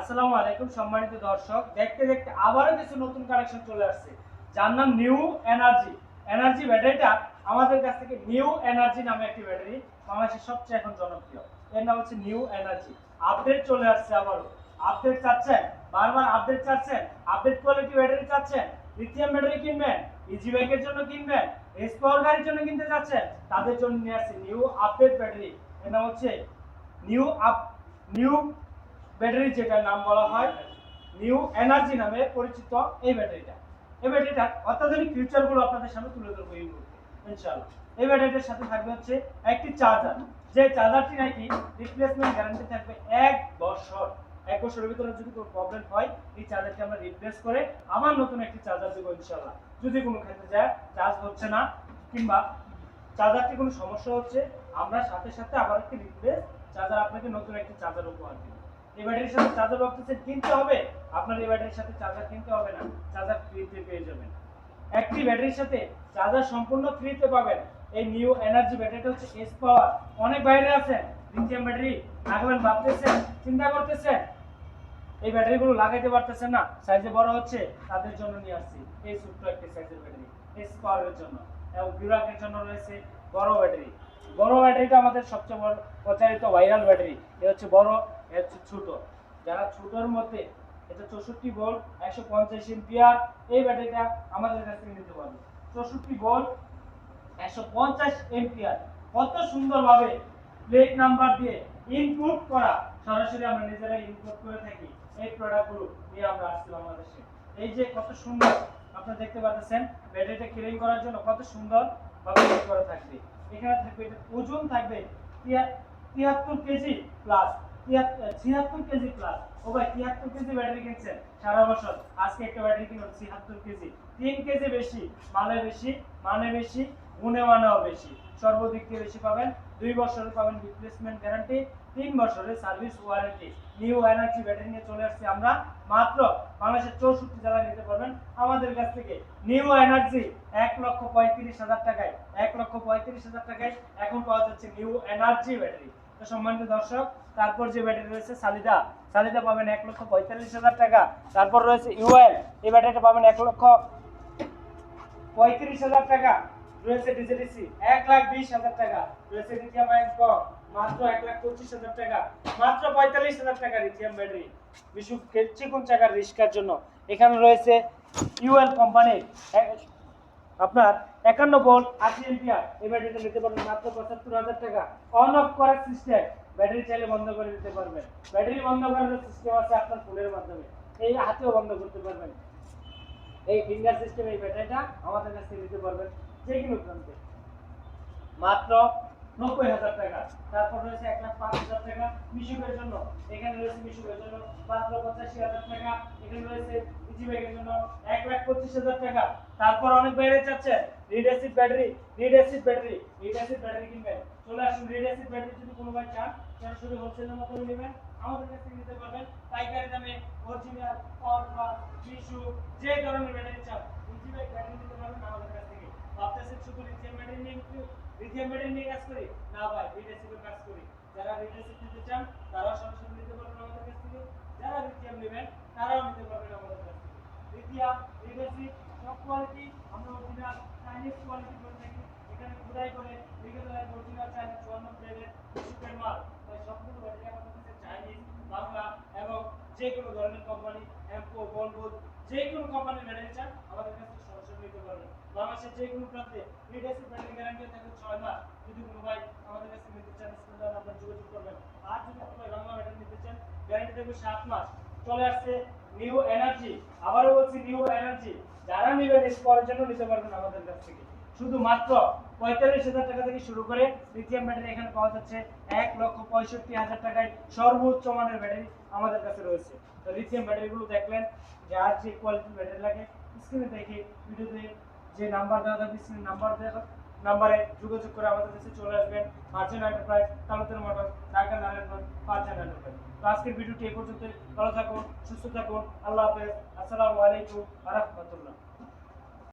আসসালামু আলাইকুম সম্মানিত দর্শক। দেখতে দেখতে আবারও কিছু নতুন কালেকশন চলে আসছে। যার নাম নিউ এনার্জি এনার্জি ব্যাটারিটা আমাদের কাছ থেকে নিউ এনার্জি নামে একটি ব্যাটারি বাংলাদেশের সবচেয়ে এখন জনপ্রিয়। এর নাম হচ্ছে নিউ এনার্জি আপডেট চলে আসছে আবারও। আপডেট চাচ্ছেন? বারবার আপডেট চাচ্ছেন? আপডেট কোয়ালিটি ব্যাটারি চাচ্ছেন? লিথিয়াম ব্যাটারি কিনবেন? ইজি বাইকের জন্য কিনবেন? এস পাওয়ার গাড়ির জন্য কিনতে চাচ্ছেন? তাদের জন্য নিয়ে আসছে নিউ আপডেট ব্যাটারি এর নাম হচ্ছে নিউ আপ নিউ ব্যাটারি যেটার নাম বলা হয় নিউ এনার্জি নামে পরিচিত এই ব্যাটারিটা। এই ব্যাটারিটার অত্যাধুনিক ফিউচারগুলো আপনাদের সামনে তুলে ধরবো এই মুহূর্তে, ইনশাআল্লাহ। এই ব্যাটারিটার সাথে থাকবে হচ্ছে একটি চার্জার। যে চার্জারটি নাকি রিপ্লেসমেন্ট গ্যারান্টি থাকবে এক বছর, এক বছরের ভিতরে যদি কোনো প্রবলেম হয়, এই চার্জারটি আমরা রিপ্লেস করে আবার নতুন একটি চার্জার দেবো ইনশাআল্লাহ। যদি কোনো ক্ষেত্রে যায় চার্জ হচ্ছে না, কিংবা চার্জারটি কোনো সমস্যা হচ্ছে, আমরা সাথে সাথে আবার একটি রিপ্লেস চার্জার আপনাকে নতুন একটি চার্জার উপহার দিব। এই ব্যাটারির সাথে চার্জার বক্সের কিনতে হবে? আপনার এই ব্যাটারির সাথে চার্জার কিনতে হবে না। চার্জার ফ্রিতে পেয়ে যাবেন। একটি ব্যাটারির সাথে চার্জার সম্পূর্ণ ফ্রিতে পাবেন। এই নিউ এনার্জি ব্যাটারিটা হচ্ছে এস পাওয়ার অনেক বাইরে আছেন লিথিয়াম ব্যাটারি লাগাবেন ভাবতেছেন, চিন্তা করতেছেন। এই ব্যাটারিগুলো লাগাইতে পারতেছেন না। সাইজে বড় হচ্ছে, তাদের জন্য নিয়ে আসছি। এই ছোট্ট একটি সাইজের ব্যাটারি এস পাওয়ারের জন্য। এবং বিরাটের জন্য রয়েছে বড় ব্যাটারি বড় ব্যাটারিটা আমাদের সবচেয়ে বড় প্রচারিত ভাইরাল ব্যাটারি এ হচ্ছে বড় হচ্ছে ছোট। যারা ছোটর মধ্যে এটা চৌষট্টি ভোল্ট, একশো পঞ্চাশ এম্পিয়ার, এই ব্যাটারিটা আমাদের কাছ নিতে পারবে। চৌষট্টি ভোল্ট, একশো পঞ্চাশ এম্পিয়ার। কত সুন্দরভাবে প্লেট নাম্বার দিয়ে ইনপুট করা। সরাসরি আমরা নিজেরাই ইনপুট করে থাকি এই প্রোডাক্টগুলো নিয়ে আমরা আসছি বাংলাদেশে। এই যে কত সুন্দর আপনারা দেখতে পাচ্ছেন, ব্যাটারিটা ক্লিন করার জন্য কত সুন্দর ভাবে করা থাকবে। এখানে থাকবে এটা ওজন থাকবে তিয়াত্তর কেজি প্লাস ছিয়াত্তর কেজি প্লাস ও তিয়াত্তর কেজি ব্যাটারি সারা বছর। আজকে একটা ব্যাটারি কেজি। তিন কেজি বেশি বেশি মানে বেশি, গুণে বেশি। সর্বদিক বেশি পাবেন, দুই বছরের পাবেন রিপ্লেসমেন্ট গ্যারান্টি তিন বছরের service warranty new energy battery নিয়ে চলে আসছি আমরা। মাত্র বাংলাদেশের চৌষট্টি জেলায় নিতে পারবেন। আমাদের কাছ থেকে নিউ এনার্জি এক লক্ষ পঁয়ত্রিশ হাজার টাকায়, এক লক্ষ পঁয়ত্রিশ হাজার টাকায় এখন পাওয়া যাচ্ছে নিউ এনার্জি ব্যাটারি তো সম্মানিত দর্শক তারপর যে ব্যাটারি রয়েছে সালিদা সালিদা পাবেন এক লক্ষ পঁয়তাল্লিশ হাজার টাকা। তারপর রয়েছে ইউএল, এই ব্যাটারিটা পাবেন এক লক্ষ পঁয়ত্রিশ হাজার টাকা। রয়েছে ডিজেডিসি, এক লাখ বিশ হাজার টাকা। রয়েছে লিথিয়াম আয়ন কম মাত্র এক লাখ পঁচিশ হাজার টাকা। মাত্র পঁয়তাল্লিশ হাজার টাকা লিথিয়াম ব্যাটারি বিশু চিকুন চাকার রিস্কার জন্য। এখানে রয়েছে ইউএল কোম্পানির আপনার একান্ন ভোল্ট আশি এম্পিয়ার এই ব্যাটারিটা নিতে পারবেন মাত্র পঁচাত্তর হাজার টাকা। অন অফ করার সিস্টেম ব্যাটারি চাইলে বন্ধ করে দিতে পারবেন। ব্যাটারি বন্ধ করার সিস্টেম আছে আপনার ফোনের মাধ্যমে, এই হাতেও বন্ধ করতে পারবেন। এই ফিঙ্গার সিস্টেম এই ব্যাটারিটা আমাদের কাছে নিতে পারবেন যে কোনো মাত্র নব্বই হাজার টাকা। তারপর রয়েছে এক লাখ পাঁচ হাজার টাকা মিশুকের জন্য। এখানে রয়েছে মিশুকের জন্য মাত্র পঁচাশি হাজার টাকা। এখানে রয়েছে ইজি ব্যাগের জন্য এক লাখ পঁচিশ হাজার টাকা। তারপর অনেক বাইরে চাচ্ছেন। Lead acid battery lead acid battery lead acid battery কিনবেন। চলে আসুন রিড অ্যাসিড ব্যাটারি যদি কোনো ভাই চান সরাসরি হোলসেলের মাধ্যমে নেবেন। আমাদের কাছ নিতে পারবেন পাইকারি দামে অরিজিনাল পাওয়ার মিশু যে ধরনের ব্যাটারি চান। ইজি ব্যাগ ব্যাটারি নিতে পারবেন আমাদের কাছ থেকে। ভাবতেছেন শুধু এখানে খোদাই করে চুয়ান্ন সুপার মাল। তাই চাইনিজ বাংলা এবং যে কোনো ধরনের কোম্পানি এমপো বলবুদ যে কোনো কোম্পানির ব্যাটারি চান, আমাদের কাছ থেকে সরাসরি নিতে পারবেন বাংলাদেশের যে কোনো প্রান্তে যদি কোনো ভাই আমাদের কাছে নিতে চান আপনার যোগাযোগ করবেন। আর যদি কোনো ভাই ব্যাটারি নিতে চান গ্যারান্টি থাকবে সাত মাস। চলে আসছে নিউ এনার্জি আবারও বলছি নিউ এনার্জি যারা নেবেন স্কোয়ারের জন্য নিতে পারবেন আমাদের কাছ থেকে। শুধু মাত্র পঁয়তাল্লিশ হাজার টাকা থেকে শুরু করে লিথিয়াম ব্যাটারি এখানে পাওয়া যাচ্ছে এক লক্ষ পঁয়ষট্টি হাজার টাকায় সর্বোচ্চ মানের ব্যাটারি আমাদের কাছে রয়েছে। তো লিথিয়াম ব্যাটারিগুলো দেখলেন, যার যে কোয়ালিটির ব্যাটারি লাগে স্ক্রিনে দেখে ভিডিওতে যে নাম্বার দেওয়া থাকবে সেই নাম্বার দেওয়া নাম্বারে যোগাযোগ করে আমাদের কাছে চলে আসবেন। Merchant enterprise তালুতের motor Dhaka Narayanganj merchant enterprise তো আজকের ভিডিওটি এই পর্যন্ত ভালো থাকুন, সুস্থ থাকুন। আল্লাহ হাফেজ। আসসালামু আলাইকুম আ রহমতুল্লাহ।